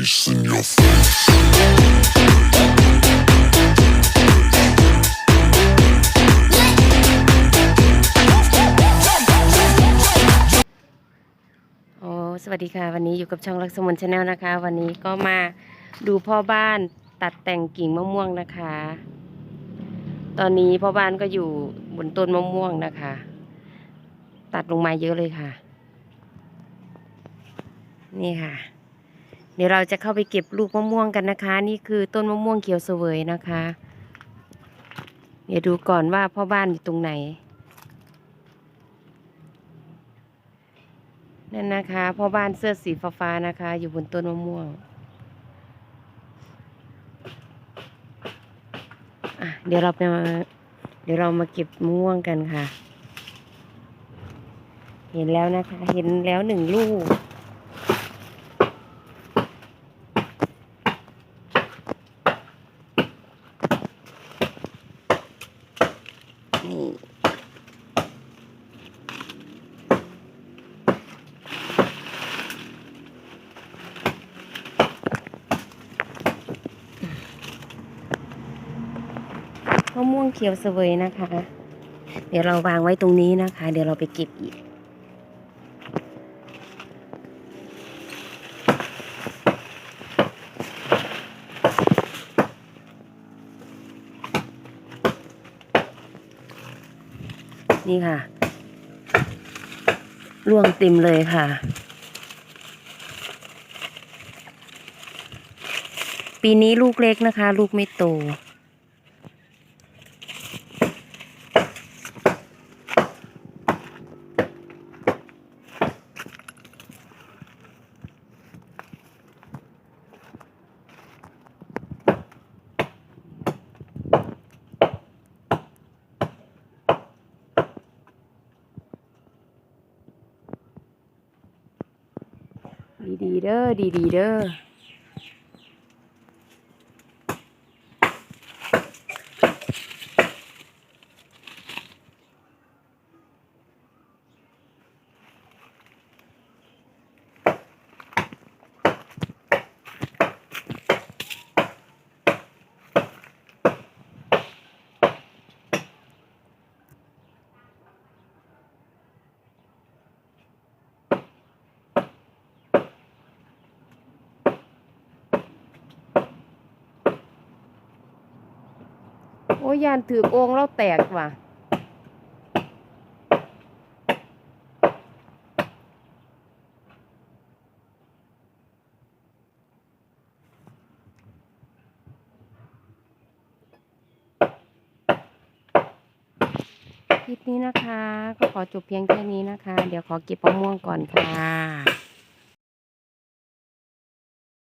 face in your face. โอ้สวัสดีค่ะ วันนี้อยู่กับช่องลักษมนชาแนลนะคะ วันนี้ก็มาดูพ่อบ้านตัดแต่งกิ่งมะม่วงนะคะ ตอนนี้พ่อบ้านก็อยู่บนต้นมะม่วงนะคะ ตัดลงมาเยอะเลยค่ะ นี่ค่ะ ดี๋ยวเราจะเข้าไปเก็บลูกมะม่วงกันนะคะ นี่คือต้นมะม่วงเขียวเสวยนะคะ เดี๋ยวดูก่อนว่าพ่อบ้านอยู่ตรงไหน นั่นนะคะพ่อบ้านเสื้อสีฟ้าๆนะคะ อยู่บนต้นมะม่วงเดี๋ยวเราไปมาเดี๋ยวเรามาเก็บมะม่วงกันค่ะ เห็นแล้วนะคะ เห็นแล้วหนึ่งลูก นี่มะม่วงเขียวเสวยนะคะ เดี๋ยวเราวางไว้ตรงนี้นะคะ เดี๋ยวเราไปเก็บอีก นี่ค่ะร่วงเต็มเลยค่ะ ปีนี้ลูกเล็กนะคะ ลูกไม่โต ดีๆเด้อดีดีๆเด้อ โอ้ยยานถือโองแล้วแตกว่ะคลิปนี้นะคะ ก็ขอจบเพียงแค่นี้นะคะ เดี๋ยวขอเก็บมะม่วงก่อนค่ะ